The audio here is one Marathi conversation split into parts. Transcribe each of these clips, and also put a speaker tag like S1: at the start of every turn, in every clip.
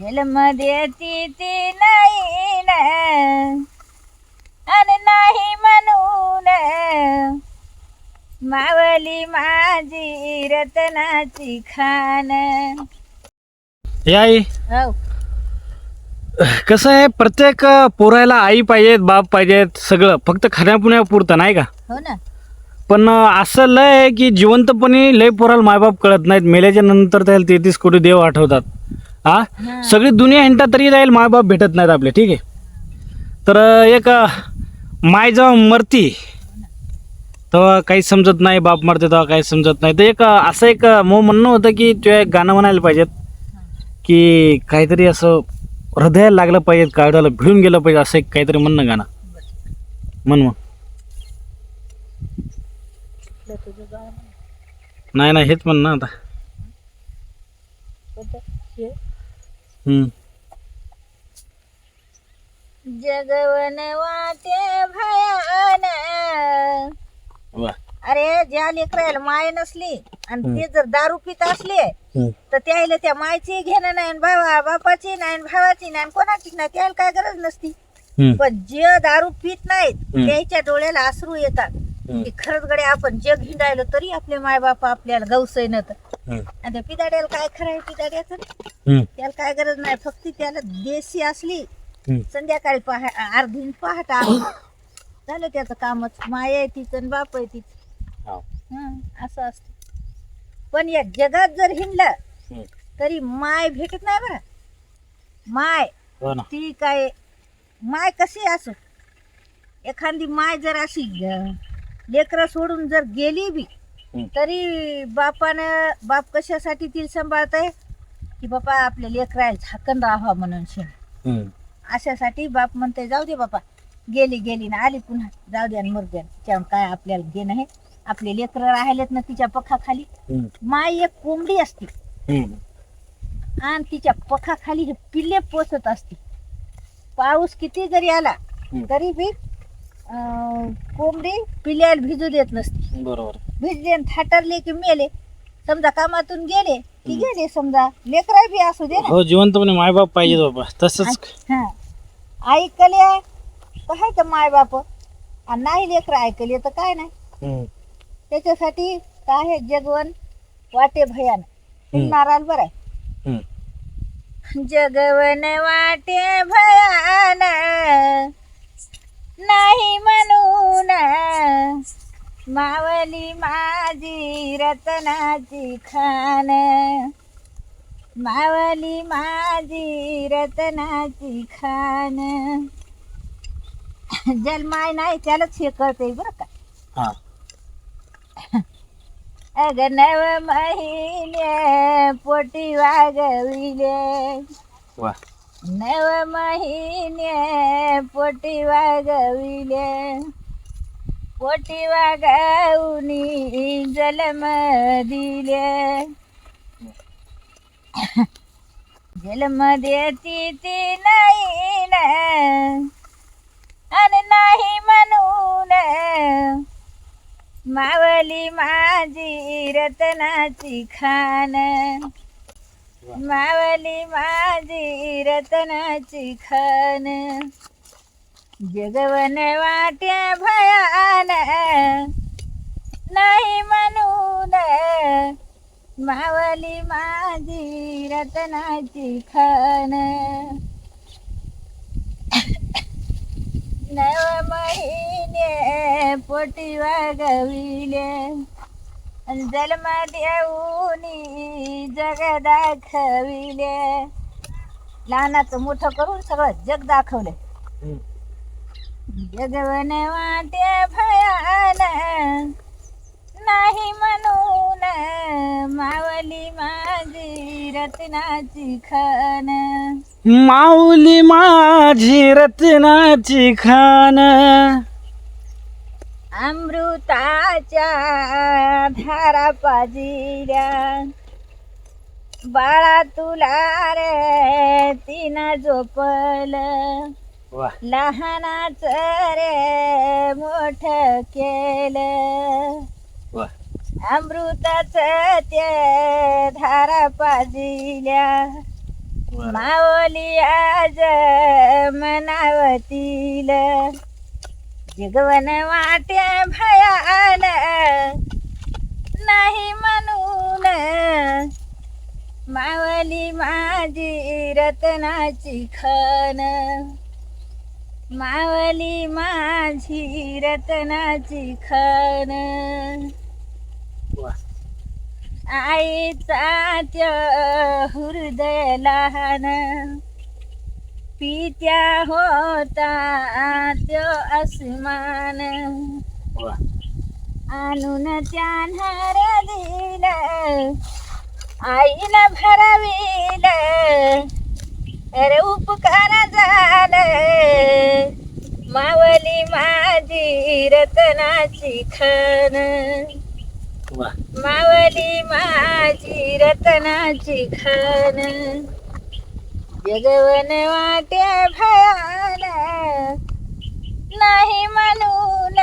S1: जलमध्ये ती ती नाही ना आणि नाही म्हणून मावली माझी रतनाची खान.
S2: हे आई
S1: हो.
S2: कसं आहे? प्रत्येक पोरायला आई पाहिजेत बाप पाहिजेत सगळं. फक्त खाण्यापुण्यापुरतं नाही का?
S1: हो ना.
S2: पण असं लय आहे की जिवंतपणी लय पोराला मायबाप कळत नाहीत. मेल्याच्या नंतर त्याला तेहतीस कोटी देव आठवतात. हा. सगळी दुनिया हिंडा तरी जाईल मायबाप भेटत नाहीत आपले ठीक आहे तर एक माय जेव्हा मरती तेव्हा काही समजत नाही बाप मरते तेव्हा काही समजत नाही तर एक असं एक मग म्हणणं होतं की एक गाणं म्हणायला पाहिजेत की काहीतरी असं हृदयाला लागलं पाहिजे काळाला भिडून गेलं पाहिजे असं एक काहीतरी म्हणणं गाणं म्हण मग. नाही नाही हेच म्हण ना आता.
S1: जगवन वाटे भयान अरे ज्या लेकरायला माय नसली आणि ते जर दारू पित असले. तर त्याला त्या मायची घेणं नाही भावा बापाची नाही भावाची नाही आणि कोणाचीच नाही त्याला काय गरज नसती. पण जे दारू पित नाहीत. त्याच्या डोळ्याला अश्रू येतात. की खरंच गडे आपण जग हिंडायलो तरी आपले माय बाप आपल्याला गवसय नत
S2: हम्म.
S1: आणि त्या पिदाड्याला काय खरं आहे पिदाड्याचं. त्याला काय गरज नाही फक्त त्याला देशी असली. संध्याकाळी पहा अर्धी पहाटा. झालं त्याचं कामच माय आहे तीच आणि बाप आहे तीच. हं, असं असतं पण या जगात जर हिंडलं. तरी माय भेटत नाही बरं माय
S2: हो ना
S1: ती काय माय कशी असो एखादी माय जर अशी लेकरं सोडून जर गेली बी
S2: हम्म.
S1: तरी बापानं बाप कशासाठी ती सांभाळतंय की बापा आपल्या लेकराला झाकण राहावा म्हणून शेण
S2: हम्म.
S1: अशासाठी बाप म्हणते जाऊ दे बापा गेली गेली ना आली पुन्हा जाऊ द्या मरू द्या तिच्यावर काय आपल्याला घेणं आहे आपले लेकरं राहिलेत ना तिच्या पखाखाली
S2: हम्म.
S1: माय एक कोंबडी असते
S2: हम्म.
S1: आणि तिच्या पखाखाली हे पिल्ले पोचत असते पाऊस किती जरी आला
S2: हम्म.
S1: तरी बी अं, कोंबडी पिल्ल्याला भिजू देत नसते.
S2: बरोबर.
S1: भिजले आणि थाटरले की मेले. समजा कामातून गेले की गेले समजा लेकरा बी असू दे ना.
S2: हो जिवंतपणे मायबाप पाहिजे बाबा. तसंच.
S1: हा. ऐकले काय तर माय बाप आणि नाही लेकर ऐकले तर काय नाही?
S2: हम्म.
S1: त्याच्यासाठी काय आहे? जगवन वाटे भयान. नाराल बरं आहे.
S2: हम्म.
S1: जगवन वाटे भयान. नाही म्हणून. मावली माझी रतनाची खान. मावली माझी रतनाची खान. जन्माय नाही त्यालाच हे कळतंय बरं का.
S2: हा.
S1: अग नव महिने पोटी वागविले.
S2: वा.
S1: नव महिने पोटी वागविले. पोटी वागवनी जलम दिले. जलम देती ती नाही ना आणि नाही म्हणून. मावली माझी रतनाची खान. मावली माझी रतनाची खान. जगवन वाट्या भयान. नाही म्हणून मावली माझी रतनाची खान. नव महिने पोटी वागविले. जन्म देऊनी जग दाखविले लहानाचं मोठं करून सगळं जग दाखवले. जगवन वाटे भयान. नाही म्हणून मावली माझी रत्नाची खान.
S2: माऊली माझी रत्नाची खान.
S1: अमृताच्या धारा पाजिल्या बाळा तुला रे तिनं झोपल. लहानाच रे मोठ केलं. अमृताच ते धारा पाजिल्या. मावली आज मनावतील. जगवन वाट्या भयान नाही म्हणून मावली माझी रत्नाची खन मावली माझी रत्नाची खन
S2: वा.
S1: आईचा त्यो हृदय लहान पित्या होता त्यो अस्मान. आणून त्यान्हार दिल आईनं भरविल अरे उपकार झाल मावली माझी रतनाची खण
S2: वा.
S1: मावली माझी रतनाची खण जगवन वाट्या भयान नाही म्हणून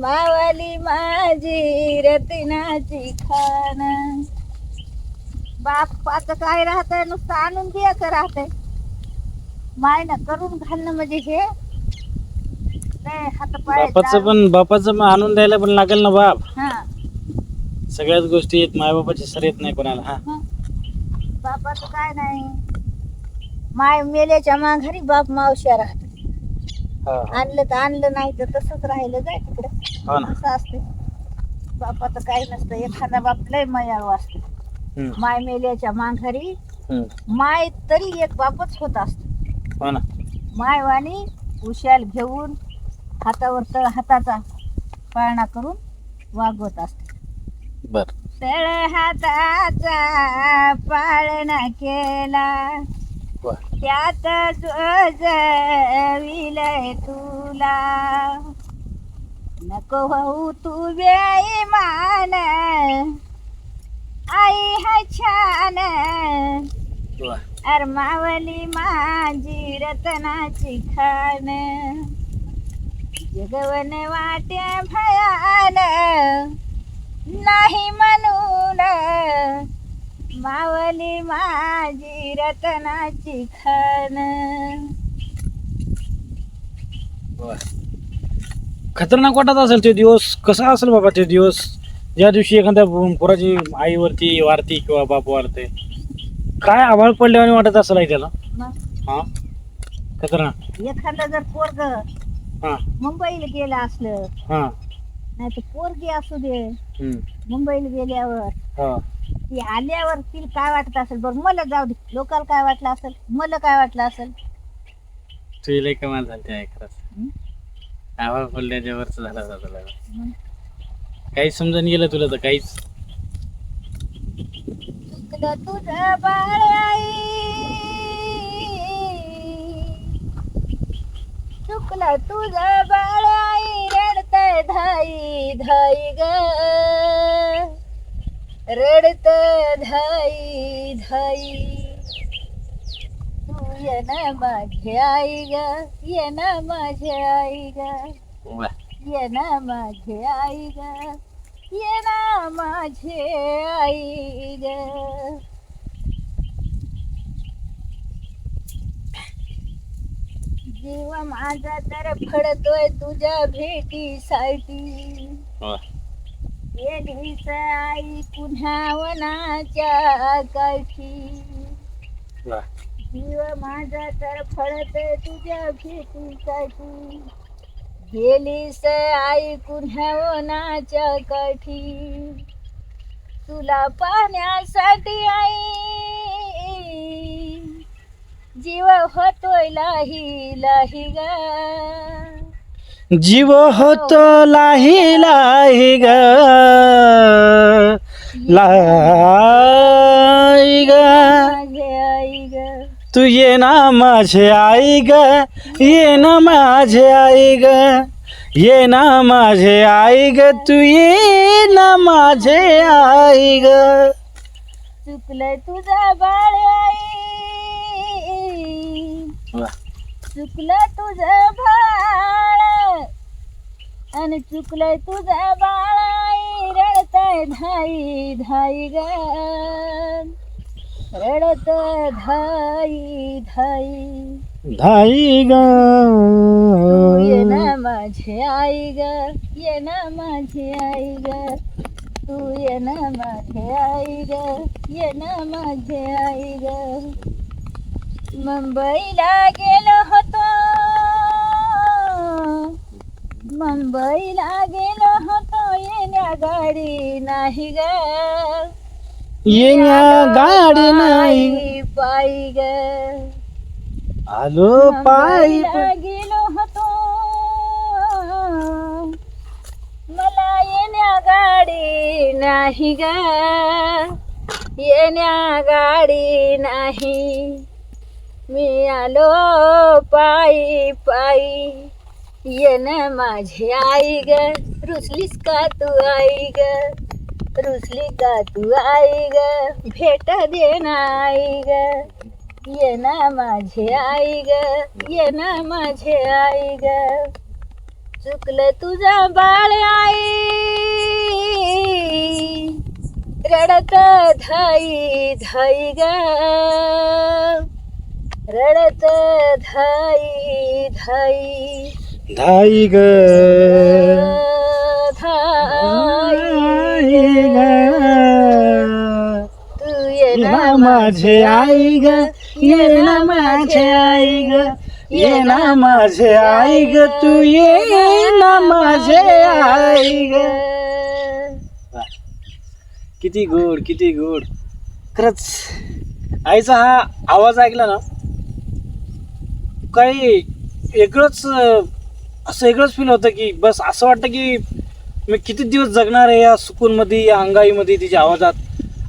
S1: मावली माझी रत्नाची खान. बापाचं काय राहतंय? नुसतं आणून द्यायचं राहतंय? मायनं करून घालणं म्हणजे हे? नाही हातपाय
S2: बापाचं पण बापाचं पण आणून द्यायला पण लागेल ना बाप?
S1: हा.
S2: सगळ्याच गोष्टी येत मायबापाची सर येत नाही कोणाला हा.
S1: हं. बापाचं काय नाही. माय मेल्याच्या माघारी बाप मावश्या राहत. आणलं तर आणलं नाही तर तसंच राहिलं जाय तिकडे.
S2: हो ना.
S1: असं असते बापाचं काही नसतं. एखादा बाप लय मयाळू असते. माय मेल्याच्या माघारी. माय तरी एक बापच होत असतो.
S2: हो
S1: मायवाणी उशाल घेऊन हातावर तळ हाताचा पाळणा करून वागवत असते.
S2: बर.
S1: तळ हाताचा पाळणा केला. त्यात विलय तुला. नको होऊ तू बेईमान. आई हा छान.
S2: वा.
S1: अर मावली माझी रतनाची खान. जगवन वाट्या भयान. नाही म्हणून. मावली माझी रतनाची खान.
S2: खतरनाक वाटत असेल ते दिवस. कसा असेल बाबा ते दिवस? ज्या दिवशी एखाद्या पोराची आईवरती वारती किंवा बाप वारते काय आभाळ पडल्याने वाटत असेल आई त्याला? हा? खतरनाक.
S1: एखादं जर पोरग
S2: हा.
S1: मुंबईला गेलं असलं
S2: हा.
S1: नाही तर पोरगी असू दे.
S2: हम्म.
S1: मुंबईला गेल्यावर
S2: हा.
S1: ती आल्यावर तिला काय वाटत असेल? बरं मला जाऊ दे. लोकांना काय वाटलं असेल? मला काय वाटलं असेल?
S2: तुझी लई कमाल झाली आहे खरंच? आभाळ पडल्याच्या वरच झाला होता तुला काहीच समजून गेलं तुला तर काहीच.
S1: चुकलं तुझं बाळ आई. चुकलं तुझं बाळ आई. रडतय धाई धाई ग। रडत धाई धाई। तू ये ना माझी आई ग ये ना माझी आई ग। ये ना माझे आई ग ये ना माझे आई ग। जीव माझा तर फडतोय तुझ्या भेटीसाठी
S2: वा.
S1: गेलीस आई पुन्हा वनाच्या काठी. जीव माझा तर फळतोय तुझ्या भेटीसाठी गेलीस आई पुन्हा वनाच्या काठी तुला पाहण्यासाठी आई जीव होतोय लाही लाही ग.
S2: जीव होतो लाही लाही ग. लाई ग. तू ये ना माझे आई ग. ये ना माझे आई ग. ये ना माझे आई ग. तू ये ना माझे आई ग.
S1: चुकलंय तुझा बाळ आई. चुकलं तुझं बाळ. आणि चुकलंय तुझं बाळ. रडताय धाई धाई ग. रडत धाई धाई.
S2: धाई ग.
S1: ये ना माझे आई ग. ये ना माझे आई ग. तू ये ना माझे आई ग. ये ना माझे आई ग. मुंबईला गेलो होतो. मुंबईला गेलो होतो. येण्या गाडी नाही ग.
S2: येण्या गाडी नाही.
S1: पायी ग.
S2: आलो पायी
S1: गेलो होतो. मला येण्या गाडी नाही ग. येण्या गाडी नाही. मी आलो पायी पायी. येन माझी आई ग. रुसलीस का तू आई ग? रुसली का तू आई ग? भेट देना आई ग. ये ना माझे आई ग. ये ना माझे आई ग. चुकलं तुझं बाळ आई. रडत धाई धाई ग. रडत धाई धाई.
S2: धाई ग.
S1: धाई
S2: ग.
S1: तू ये ना
S2: माझे आई ग. ये ना माझे आई ग. ये ना माझे आई ग. तू ये ना माझे आई ग. किती गोड किती गोड. खरंच आईचा हा आवाज ऐकला ना काही वेगळंच असं वेगळंच फील होतं की बस असं वाटतं की मी किती दिवस जगणार आहे या सुकूनमध्ये या अंगाईमध्ये तिच्या आवाजात.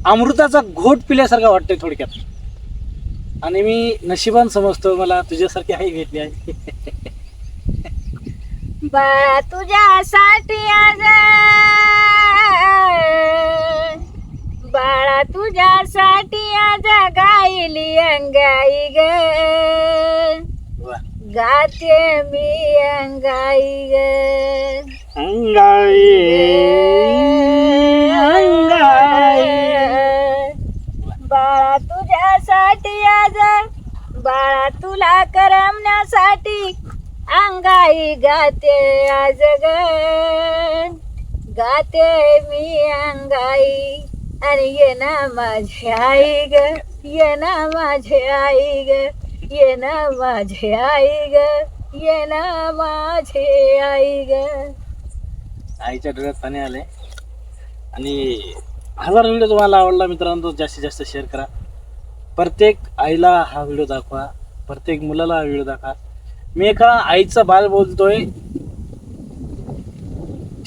S2: अमृताचा घोट पिल्यासारखा वाटतंय थोडक्यात. आणि मी नशिबान समजतो मला तुझ्यासारखी आई भेटली आहे.
S1: बाळा तुझ्यासाठी आज बाळा तुझ्यासाठी आज गायली अंगाई ग. गाते मी अंगाई ग.
S2: अंगाई अंगाई.
S1: बाळा तुझ्यासाठी आज बाळा तुला करमण्यासाठी अंगाई गाते आज ग. गाते मी अंगाई आणि ये ना माझी आई ग ये ना माझे आई ग. ये ना माझे आई ग ये ना माझे आई ग
S2: आईच्या डोळ्यात पाणी आले आणि हजार व्हिडिओ तुम्हाला आवडला मित्रांनो जास्तीत जास्त शेअर करा प्रत्येक आईला हा व्हिडिओ दाखवा प्रत्येक मुलाला हा व्हिडिओ दाखवा मी एका आईचा बाल बोलतोय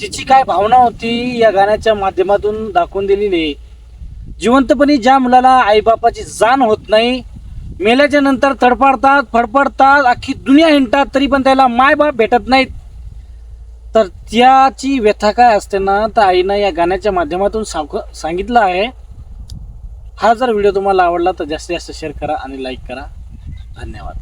S2: तिची काय भावना होती या गाण्याच्या माध्यमातून दाखवून दिलेली जिवंतपणी ज्या मुलाला आईबापाची जाण होत नाही मेल्याच्या नंतर तडफडतात फडफडतात अख्खी दुनिया हिंडतात तरी पण त्याला मायबाप भेटत नाहीत. तर त्याची व्यथा काय असते ना तर आईनं या गाण्याच्या माध्यमातून सांग सांगितलं आहे. हा जर व्हिडिओ तुम्हाला आवडला तर जास्तीत जास्त शेअर करा आणि लाईक करा. धन्यवाद.